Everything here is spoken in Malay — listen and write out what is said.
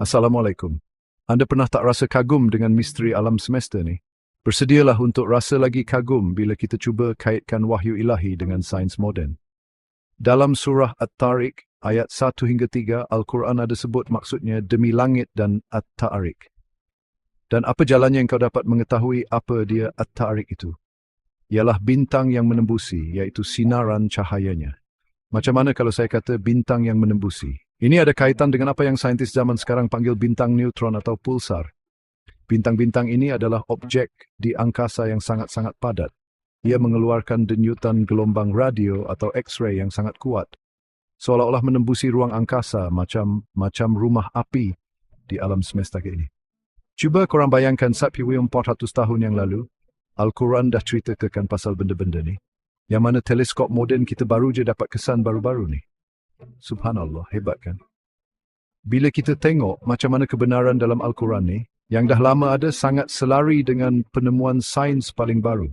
Assalamualaikum. Anda pernah tak rasa kagum dengan misteri alam semesta ni? Bersedialah untuk rasa lagi kagum bila kita cuba kaitkan wahyu ilahi dengan sains moden. Dalam surah At-Tariq ayat 1 hingga 3, Al-Quran ada sebut maksudnya demi langit dan At-Tariq. Dan apa jalannya yang kau dapat mengetahui apa dia At-Tariq itu? Ialah bintang yang menembusi, iaitu sinaran cahayanya. Macam mana kalau saya kata bintang yang menembusi? Ini ada kaitan dengan apa yang saintis zaman sekarang panggil bintang neutron atau pulsar. Bintang-bintang ini adalah objek di angkasa yang sangat-sangat padat. Ia mengeluarkan denyutan gelombang radio atau X-ray yang sangat kuat. Seolah-olah menembusi ruang angkasa macam macam rumah api di alam semesta ini. Cuba korang bayangkan saat piwim 400 tahun yang lalu, Al-Quran dah ceritakan pasal benda-benda ni. Yang mana teleskop moden kita baru je dapat kesan baru-baru ni. Subhanallah, hebat kan? Bila kita tengok macam mana kebenaran dalam Al-Quran ni, yang dah lama ada sangat selari dengan penemuan sains paling baru.